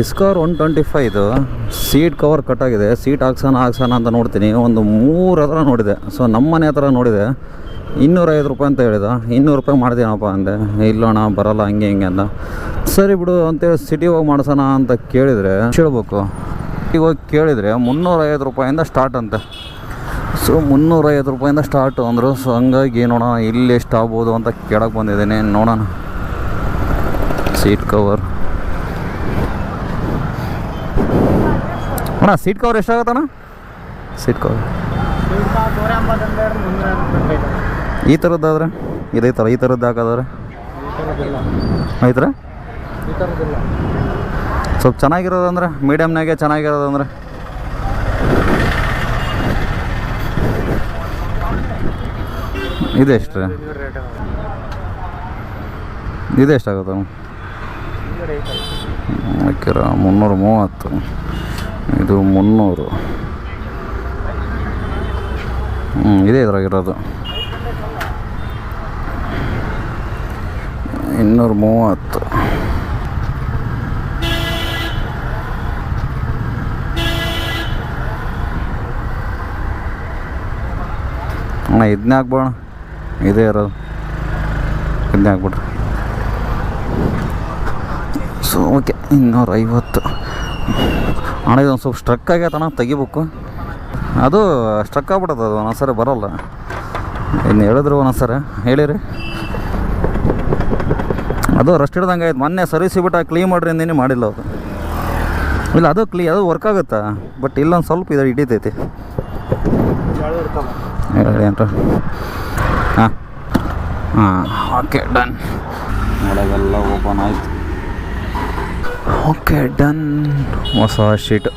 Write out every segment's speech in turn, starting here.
Discover one twenty five seat cover ಕಟ್ಟಾಗಿದೆ seat ಹಾಕ್ಸೋಣ ಹಾಕ್ಸೋಣ ಅಂತ ನೋಡ್ತೀನಿ. ಒಂದು ಮೂರು ಹತ್ರ ನೋಡಿದೆ. ಸೊ ನಮ್ಮ ಮನೆ ಹತ್ರ ನೋಡಿದೆ. ಇನ್ನೂರೈವತ್ತು ರೂಪಾಯಿ ಅಂತ ಹೇಳಿದ. ಇನ್ನೂರು ರೂಪಾಯಿ ಮಾಡ್ತೀನಪ್ಪ ಅಂದೆ. ಇಲ್ಲೋಣ, ಬರಲ್ಲ, ಹಂಗೆ ಹಿಂಗೆ ಅಂತ ಸರಿ ಬಿಡು ಅಂತೇಳಿ ಸಿಟಿ ಹೋಗಿ ಮಾಡ್ಸೋಣ ಅಂತ ಕೇಳಿದರೆ, ಕೇಳ್ಬೇಕು. ಇವಾಗ ಕೇಳಿದರೆ ಮುನ್ನೂರೈವತ್ತು ರೂಪಾಯಿಂದ ಸ್ಟಾರ್ಟ್ ಅಂತೆ. ಸೊ ಮುನ್ನೂರೈವತ್ತು ರೂಪಾಯಿಂದ ಸ್ಟಾರ್ಟು ಅಂದರು. ಸೊ ಹಂಗಾಗಿ ನೋಡೋಣ, ಇಲ್ಲಿ ಎಷ್ಟು ಆಗ್ಬೋದು ಅಂತ ಕೇಳಕ್ಕೆ ಬಂದಿದ್ದೀನಿ. ನೋಡೋಣ. ಸೀಟ್ ಕವರ್ ಅಣ್ಣ ಸೀಟ್ ಕವರ್ ಎಷ್ಟಾಗತ್ತಣ್ಣ ಸೀಟ್ ಕವರ್ ಈ ಥರದ್ದಾದ್ರೆ ಇದೇ ಥರ ಈ ಥರದ್ದು ಹಾಕೋದಾದ್ರೆ ಐತ್ರ ಸ್ವಲ್ಪ ಚೆನ್ನಾಗಿರೋದಂದ್ರೆ ಮೀಡಿಯಮ್ನಾಗೆ ಚೆನ್ನಾಗಿರೋದಂದ್ರೆ. ಇದೆಷ್ಟು ರೀ ಇದೆಷ್ಟಾಗುತ್ತೆ ಹಾಕಿರ ಮುನ್ನೂರ ಮೂವತ್ತು. ಇದು ಮುನ್ನೂರು ಹ್ಞೂ ಇದೇ ಇದ್ರಾಗಿರೋದು ಇನ್ನೂರ ಮೂವತ್ತು ಅಣ್ಣ ಇದನ್ನೇ ಹಾಕ್ಬೋಣ ಇದೇ ಇರೋದು ಇದನ್ನೇ ಹಾಕ್ಬಿಡ್ರಿ ಸೊ ಓಕೆ ಇನ್ನೂರ ಐವತ್ತು ಅಣ್ಣ, ಇದೊಂದು ಸ್ವಲ್ಪ ಸ್ಟ್ರಕ್ ಆಗೈತಣ್ಣ ತೆಗಿಬೇಕು. ಅದು ಸ್ಟ್ರಕ್ ಆಗ್ಬಿಡತ್ತೆ ಅದು ಒಂದೊಂದ್ಸರಿ ಬರೋಲ್ಲ. ಇನ್ನು ಹೇಳಿದ್ರು ಒಂದೊಂದ್ಸರಿ ಹೇಳಿರಿ. ಅದು ರಸ್ಟ್ ಹಿಡ್ದಂಗೆ ಆಯ್ತು, ಮೊನ್ನೆ ಸರ್ವಿಸ್ ಬಿಟ್ಟು ಕ್ಲೀನ್ ಮಾಡ್ರಿ ಅಂದಿನಿ, ಮಾಡಿಲ್ಲ ಅದು. ಇಲ್ಲ, ಅದು ಕ್ಲೀ ಅದು ವರ್ಕ್ ಆಗುತ್ತಾ? ಬಟ್ ಇಲ್ಲೊಂದು ಸ್ವಲ್ಪ ಇದು ಹಿಡಿತೈತಿ. ಹೇಳಿ ಅಂತ. ಹಾಂ. ಹಾಂ ಓಕೆ ಡನ್ ಒಳಗೆಲ್ಲ ಓಪನ್ ಆಯ್ತು. ಓಕೆ ಡನ್ ಹೊಸ ಶೀಟ್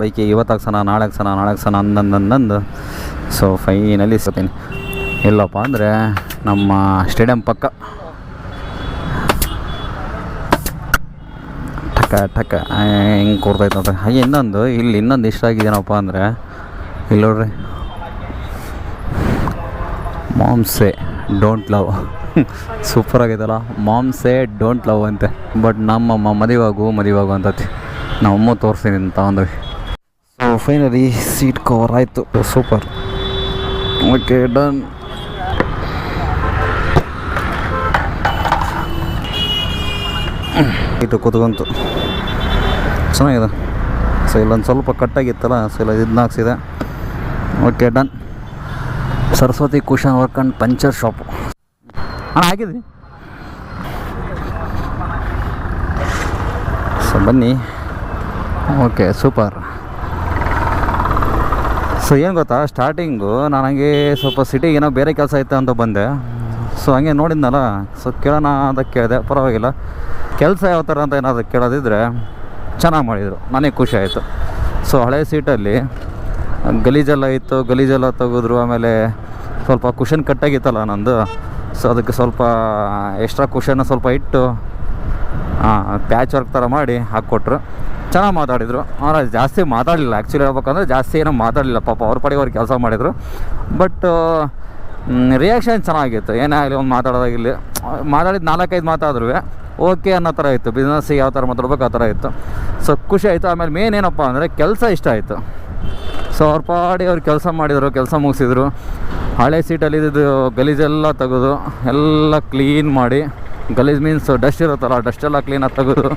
ಬೈಕಿಗೆ ಸಣ್ಣ ನಾಳೆ ಹಾಕ್ಸೋಣ ನಾಳೆ ಹಾಕ್ಸೋಣ ಅಂದಂದಂದಂದು ಸೊ ಫೈನಲಿ ಸತೀನಿ ಇಲ್ಲಪ್ಪ ಅಂದರೆ ನಮ್ಮ ಸ್ಟೇಡಿಯಂ ಪಕ್ಕ. ಟಕ ಟಕ ಹಿಂಗೆ ಕೊಡ್ತೈತೆ ಅಂತ ಹಾಗೆ ಇನ್ನೊಂದು, ಇಲ್ಲಿ ಇನ್ನೊಂದು ಇಷ್ಟ ಆಗಿದೇನಪ್ಪ ಅಂದರೆ, ಇಲ್ಲಿ ನೋಡ್ರಿ. ಮಾಮ್ಸೆ ಡೋಂಟ್ ಲವ್ ಸೂಪರ್ ಆಗೈತಲ್ಲ. ಮಾಮ್ಸೆ ಡೋಂಟ್ ಲವ್ ಅಂತೆ. ಬಟ್ ನಮ್ಮಮ್ಮ ಮದುವಾಗು ಮದುವಾಗು ಅಂತತಿ. ನಮ್ಮಮ್ಮ ತೋರಿಸ್ತೀನಿ ಅಂತ ಅಂದ್ವಿ. ಸೊ ಫೈನಲಿ ಸೀಟ್ ಕವರ್ ಆಯಿತು. ಸೂಪರ್ ಓಕೆ ಡನ್ ಇದು ಕೂತ್ಕೊಂತು. ಚೆನ್ನಾಗಿದೆ. ಸೊ ಇಲ್ಲೊಂದು ಸ್ವಲ್ಪ ಕಟ್ಟಾಗಿತ್ತಲ್ಲ ಸೊ ಇಲ್ಲ ಇದನ್ನ ಹಾಕ್ಸಿದೆ. Okay done Saraswati cushion work and puncture shop ಅಣ್ಣ ಹಾಕಿದ್ರಿ ಸೊ ಬನ್ನಿ. ಓಕೆ ಸೂಪರ್ ಸೊ ಏನು ಗೊತ್ತಾ? ಸ್ಟಾರ್ಟಿಂಗು ನಾನು ಹಂಗೆ ಸ್ವಲ್ಪ ಸಿಟಿಗೆ ಏನೋ ಬೇರೆ ಕೆಲಸ ಇತ್ತು ಅಂತ ಬಂದೆ. ಸೊ ಹಂಗೆ ನೋಡಿದ್ನಲ್ಲ. ಸೊ ಕೇಳೋಣ ಅಂತ ಕೇಳಿದೆ. ಪರವಾಗಿಲ್ಲ. ಕೆಲಸ ಯಾವ ಥರ ಅಂತ ಏನಾದರೂ ಕೇಳೋದಿದ್ರೆ ಚೆನ್ನಾಗಿ ಮಾಡಿದರು. ನನಗೆ ಖುಷಿ ಆಯಿತು. ಸೊ ಹಳೆ ಸೀಟಲ್ಲಿ ಗಲೀಜೆಲ್ಲ ಇತ್ತು. ಗಲೀಜೆಲ್ಲ ತೆಗೆದ್ರು. ಆಮೇಲೆ ಸ್ವಲ್ಪ ಕುಷನ್ ಕಟ್ಟಾಗಿತ್ತಲ್ಲ ನಂದು. ಸೊ ಅದಕ್ಕೆ ಸ್ವಲ್ಪ ಎಕ್ಸ್ಟ್ರಾ ಕುಷನ್ನ ಸ್ವಲ್ಪ ಇಟ್ಟು ಪ್ಯಾಚ್ ವರ್ಕ್ ಥರ ಮಾಡಿ ಹಾಕ್ಕೊಟ್ರು. ಚೆನ್ನಾಗಿ ಮಾತಾಡಿದರು. ಅವರ ಜಾಸ್ತಿ ಮಾತಾಡಲಿಲ್ಲ. ಆ್ಯಕ್ಚುಲಿ ಹೇಳ್ಬೇಕಂದ್ರೆ ಜಾಸ್ತಿ ಏನೋ ಮಾತಾಡಲಿಲ್ಲ. ಪಾಪ ಅವ್ರ ಪಡೆಗೆ ಅವ್ರು ಕೆಲಸ ಮಾಡಿದರು. ಬಟ್ ರಿಯಾಕ್ಷನ್ ಚೆನ್ನಾಗಿತ್ತು. ಏನೇ ಆಗಲಿ ಒಂದು ಮಾತಾಡೋದಾಗಿರಲಿ ಮಾತಾಡಿದ ನಾಲ್ಕೈದು ಮಾತಾದ್ರು. ಓಕೆ ಅನ್ನೋ ಥರ ಇತ್ತು. ಬಿಸ್ನೆಸ್ಸಿಗೆ ಯಾವ ಥರ ಮಾತಾಡ್ಬೇಕು ಆ ಥರ ಇತ್ತು. ಸೊ ಖುಷಿ ಆಯಿತು. ಆಮೇಲೆ ಮೇನ್ ಏನಪ್ಪ ಅಂದರೆ ಕೆಲಸ ಇಷ್ಟ ಆಯಿತು. ಸೊ ಅವ್ರ ಪಾಡಿ ಅವ್ರು ಕೆಲಸ ಮಾಡಿದರು, ಕೆಲಸ ಮುಗಿಸಿದ್ರು. ಹಳೆ ಸೀಟಲ್ಲಿ ಇದ್ದಿದ್ದು ಗಲೀಜೆಲ್ಲ ತೆಗೆದು ಎಲ್ಲ ಕ್ಲೀನ್ ಮಾಡಿ, ಗಲೀಜ್ ಮೀನ್ಸ್ ಡಸ್ಟ್ ಇರುತ್ತಲ್ಲ ಡಸ್ಟ್ ಎಲ್ಲ ಕ್ಲೀನಾಗಿ ತೆಗೆದು,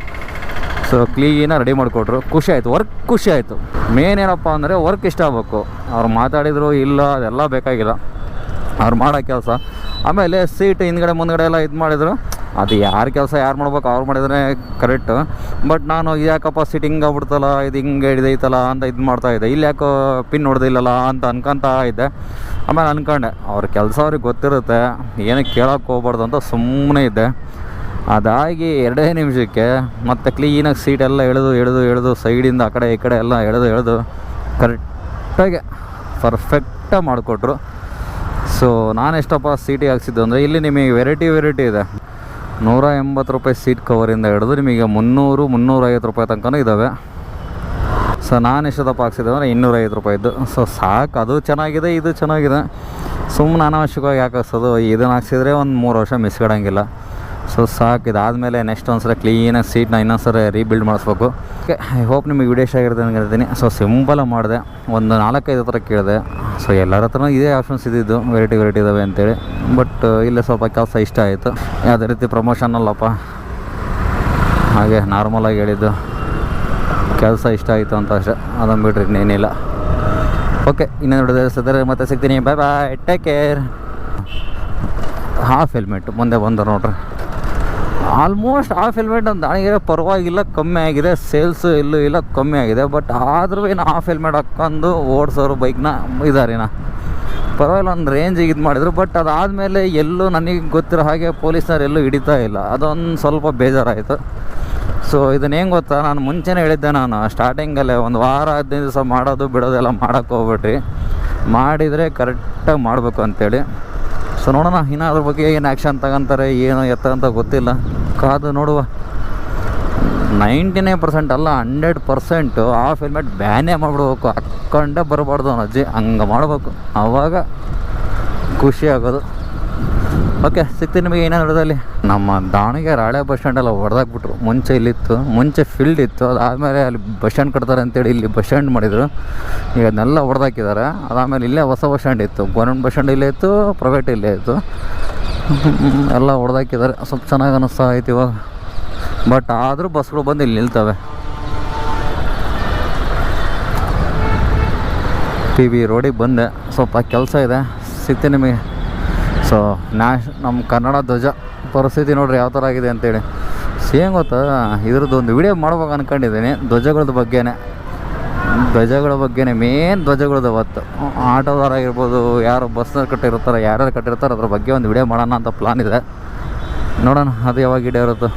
ಸೊ ಕ್ಲೀನಾಗಿ ರೆಡಿ ಮಾಡಿಕೊಟ್ರು. ಖುಷಿ ಆಯಿತು ವರ್ಕ್ ಖುಷಿ ಆಯಿತು. ಮೇನ್ ಏನಪ್ಪ ಅಂದರೆ ವರ್ಕ್ ಇಷ್ಟ ಆಗಬೇಕು. ಅವ್ರು ಮಾತಾಡಿದರು ಇಲ್ಲ, ಅದೆಲ್ಲ ಬೇಕಾಗಿಲ್ಲ. ಅವ್ರು ಮಾಡೋ ಕೆಲಸ. ಆಮೇಲೆ ಸೀಟ್ ಹಿಂದ್ಗಡೆ, ಮುಂದ್ಗಡೆ ಎಲ್ಲ ಇದು ಮಾಡಿದರು. ಅದು ಯಾರ ಕೆಲಸ ಯಾರು ಮಾಡ್ಬೇಕು ಅವ್ರು ಮಾಡಿದ್ರೆ ಕರೆಕ್ಟು ಬಟ್ ನಾನು ಯಾಕಪ್ಪ ಸಿಟ್ಟಿಂಗ್ ಆಗ್ಬಿಡ್ತಲ್ಲ, ಇದು ಹಿಂಗೆ ಹಿಡಿದೈತಲ್ಲ ಅಂತ ಇದು ಮಾಡ್ತಾ ಇದ್ದೆ. ಇಲ್ಲಿ ಯಾಕೋ ಪಿನ್ ಹೊಡೆದಿಲ್ಲಲ್ಲ ಅಂತ ಅನ್ಕೊಂತ ಇದ್ದೆ. ಆಮೇಲೆ ಅನ್ಕೊಂಡೆ, ಅವ್ರ ಕೆಲಸ ಅವ್ರಿಗೆ ಗೊತ್ತಿರುತ್ತೆ ಏನಕ್ಕೆ ಕೇಳೋಕೆ ಹೋಗ್ಬಾರ್ದು ಅಂತ ಸುಮ್ಮನೆ ಇದ್ದೆ. ಅದಾಗಿ ಎರಡೇ ನಿಮಿಷಕ್ಕೆ ಮತ್ತೆ ಕ್ಲೀನಾಗಿ ಸೀಟೆಲ್ಲ ಎಳೆದು ಎಳೆದು ಎಳೆದು ಸೈಡಿಂದ ಆ ಕಡೆ ಈ ಕಡೆ ಎಲ್ಲ ಎಳೆದು ಎಳೆದು ಕರೆಕ್ಟಾಗಿ ಪರ್ಫೆಕ್ಟಾಗಿ ಮಾಡಿಕೊಟ್ರು. ಸೊ ನಾನು ಎಷ್ಟಪ್ಪ ಸೀಟಿಗೆ ಹಾಕ್ಸಿದ್ದು ಅಂದರೆ, ಇಲ್ಲಿ ನಿಮಗೆ ವೆರೈಟಿ ವೆರೈಟಿ ಇದೆ. ನೂರ ಎಂಬತ್ತು ರೂಪಾಯಿ ಸೀಟ್ ಕವರಿಂದ ಹಿಡಿದು ನಿಮಗೆ ಮುನ್ನೂರು, ಮುನ್ನೂರೈವತ್ತು ರೂಪಾಯಿ ತನಕನೂ ಇದ್ದಾವೆ ಸೊ ನಾನು ಎಷ್ಟದಪ್ಪ ಹಾಕ್ಸಿದ್ದೆ ಅಂದರೆ ಇನ್ನೂರೈವತ್ತು ರೂಪಾಯಿದ್ದು ಸೊ ಸಾಕು, ಅದು ಚೆನ್ನಾಗಿದೆ, ಇದು ಚೆನ್ನಾಗಿದೆ. ಸುಮ್ಮನೆ ಅನಾವಶ್ಯಕವಾಗಿ ಯಾಕೆ ಹಾಕ್ಸೋದು? ಇದನ್ನು ಹಾಕ್ಸಿದ್ರೆ ಒಂದು ಮೂರು ವರ್ಷ ಮಿಸ್ಕೊಡಂಗಿಲ್ಲ ಸೊ ಸಾಕು, ಇದಾದಮೇಲೆ ನೆಕ್ಸ್ಟ್ ಒಂದ್ಸಲ ಕ್ಲೀನಾಗಿ ಸೀಟ್ನ ಇನ್ನೊಂದ್ಸಲ ರೀಬಿಲ್ಡ್ ಮಾಡಿಸ್ಬೇಕು. ಓಕೆ ಐ ಹೋಪ್ ನಿಮಗೆ ವಿಡಿಯೋ ಇಷ್ಟ ಅಂತ ಹೇಳ್ತೀನಿ. ಸೊ ಸಿಂಬಲ್ ಮಾಡಿದೆ. ಒಂದು ನಾಲ್ಕೈದು ಹತ್ರ ಕೇಳಿದೆ. ಸೊ ಎಲ್ಲರ ಹತ್ರನೂ ಇದೇ ಆಪ್ಷನ್ಸ್ ಇದ್ದಿದ್ದು. ವೆರೈಟಿ ವೆರೈಟಿ ಇದಾವೆ ಅಂತೇಳಿ. ಬಟ್ ಇಲ್ಲೇ, ಸ್ವಲ್ಪ ಕೆಲಸ ಇಷ್ಟ ಆಯಿತು. ಯಾವುದೇ ರೀತಿ ಪ್ರಮೋಷನ್ ಅಲ್ಲಪ್ಪ. ಹಾಗೆ ನಾರ್ಮಲಾಗಿ ಹೇಳಿದ್ದು. ಕೆಲಸ ಇಷ್ಟ ಆಯಿತು ಅಂತ ಅಷ್ಟೇ. ಅದನ್ನು ಬಿಡ್ರಿ ಇನ್ನೇನಿಲ್ಲ. ಓಕೆ ಇನ್ನೊಂದು ಸಿಗ್ತಾರೆ ಮತ್ತೆ ಸಿಗ್ತೀನಿ. Bye bye take care half helmet ಮುಂದೆ ಬಂದರು ನೋಡ್ರಿ. ಆಲ್ಮೋಸ್ಟ್ ಹಾಫ್ ಹೆಲ್ಮೆಟ್ ಅಂತ ದಾವಣಗೆರೆ ಪರವಾಗಿಲ್ಲ, ಕಮ್ಮಿ ಆಗಿದೆ ಸೇಲ್ಸ್ ಎಲ್ಲೂ ಇಲ್ಲ, ಕಮ್ಮಿ ಆಗಿದೆ ಬಟ್ ಆದರೂ ಏನು ಹಾಫ್ ಹೆಲ್ಮೆಟ್ ಹಾಕ್ಕೊಂಡು ಓಡಿಸೋರು ಬೈಕ್ನ ಇದಾರಿನ ಪರವಾಗಿಲ್ಲ, ಒಂದು ರೇಂಜಿಗೆ ಇದು ಮಾಡಿದ್ರು ಬಟ್ ಅದಾದಮೇಲೆ ಎಲ್ಲೂ ನನಗೆ ಗೊತ್ತಿರೋ ಹಾಗೆ ಪೊಲೀಸ್ನವ್ರು ಎಲ್ಲೂ ಹಿಡಿತಾ ಇಲ್ಲ. ಅದೊಂದು ಸ್ವಲ್ಪ ಬೇಜಾರಾಯಿತು. ಸೊ ಇದನ್ನ ಹೆಂಗೆ ಗೊತ್ತಾ, ನಾನು ಮುಂಚೆನೇ ಹೇಳಿದ್ದೆ ನಾನು ಸ್ಟಾರ್ಟಿಂಗಲ್ಲೇ ಒಂದು ವಾರ, ಹದಿನೈದು ದಿವಸ ಮಾಡೋದು ಬಿಡೋದೆಲ್ಲ ಮಾಡೋಕ್ಕೆ ಹೋಗ್ಬಿಟ್ರಿ. ಮಾಡಿದರೆ ಕರೆಕ್ಟಾಗಿ ಮಾಡಬೇಕು ಅಂತೇಳಿ. ಸೊ ನೋಡೋಣ, ಇನ್ನು ಅದ್ರ ಬಗ್ಗೆ ಏನು ಆ್ಯಕ್ಷನ್ ತಗೊಂತಾರೆ, ಏನು ಎತ್ತ ಅಂತ ಗೊತ್ತಿಲ್ಲ. ಕಾದು ನೋಡುವ. ನೈಂಟಿ ನೈನ್ ಪರ್ಸೆಂಟ್ ಅಲ್ಲ ಹಂಡ್ರೆಡ್ ಪರ್ಸೆಂಟು ಆಫ್ ಹೆಲ್ಮೆಟ್ ಬ್ಯಾನೇ ಮಾಡಿಬಿಡ್ಬೇಕು. ಹಾಕ್ಕೊಂಡೇ ಬರಬಾರ್ದು ಅವನ ಅಜ್ಜಿ, ಹಂಗೆ ಮಾಡಬೇಕು. ಆವಾಗ ಖುಷಿ ಆಗೋದು. ಓಕೆ, ಸಿಗ್ತೀನಿ ನಿಮಗೆ ಏನೇನು ನೋಡೋದಲ್ಲಿ ನಮ್ಮ ದಾವಣಗೆರೆ ಹಳೆ ಬಸ್ ಸ್ಟ್ಯಾಂಡೆಲ್ಲ ಹೊಡೆದಾಕ್ಬಿಟ್ರು. ಮುಂಚೆ ಇಲ್ಲಿತ್ತು, ಮುಂಚೆ ಫೀಲ್ಡ್ ಇತ್ತು, ಅದಾದಮೇಲೆ ಅಲ್ಲಿ ಬಸ್ ಸ್ಟ್ಯಾಂಡ್ ಕಟ್ತಾರೆ ಅಂತೇಳಿ ಇಲ್ಲಿ ಬಸ್ ಸ್ಟ್ಯಾಂಡ್ ಮಾಡಿದರು. ಈಗ ಅದನ್ನೆಲ್ಲ ಹೊಡೆದಾಕಿದ್ದಾರೆ. ಅದಾದಮೇಲೆ ಇಲ್ಲೇ ಹೊಸ ಬಸ್ ಸ್ಟ್ಯಾಂಡ್ ಇತ್ತು. ಗೌರ್ಮೆಂಟ್ ಬಸ್ ಸ್ಟ್ಯಾಂಡ್ ಇಲ್ಲೇ ಇತ್ತು ಪ್ರೈವೇಟ್ ಇಲ್ಲೇ ಇತ್ತು. ಎಲ್ಲ ಹೊಡೆದಾಕಿದ್ದಾರೆ. ಸ್ವಲ್ಪ ಚೆನ್ನಾಗಿ ಅನ್ನಿಸ್ತಾ ಐತಿ ಇವಾಗ. ಬಟ್ ಆದರೂ ಬಸ್ಗಳು ಬಂದು ಇಲ್ಲಿ ನಿಲ್ತವೆ. ಟಿ ವಿ ರೋಡಿಗೆ ಬಂದೆ. ಸ್ವಲ್ಪ ಕೆಲಸ ಇದೆ. ಸಿಗ್ತೀನಿ ನಿಮಗೆ. ಸೊ ನ್ಯಾಷ್ ನಮ್ಮ ಕನ್ನಡ ಧ್ವಜ ಪರಿಸ್ಥಿತಿ ನೋಡ್ರಿ ಯಾವ ಥರ ಆಗಿದೆ ಅಂತೇಳಿ. ಸೇಮ್ ಗೊತ್ತಾ? ಇದ್ರದ್ದು ಒಂದು ವಿಡಿಯೋ ಮಾಡ್ಬೇಕು ಅಂದ್ಕೊಂಡಿದ್ದೀನಿ ಧ್ವಜಗಳದ ಬಗ್ಗೆನೇ. ಧ್ವಜಗಳ ಬಗ್ಗೆನೇ ಮೇನ್ ಧ್ವಜಗಳದ್ದು ಅವತ್ತು. ಆಟೋದಾರಾಗಿರ್ಬೋದು ಯಾರು ಬಸ್ನಲ್ಲಿ ಕಟ್ಟಿರ್ತಾರೆ, ಯಾರ್ಯಾರು ಕಟ್ಟಿರ್ತಾರೆ, ಅದ್ರ ಬಗ್ಗೆ ಒಂದು ವಿಡಿಯೋ ಮಾಡೋಣ ಅಂತ ಪ್ಲಾನ್ ಇದೆ. ನೋಡೋಣ, ಅದು ಯಾವಾಗ ಇಡೇ ಇರುತ್ತೋ.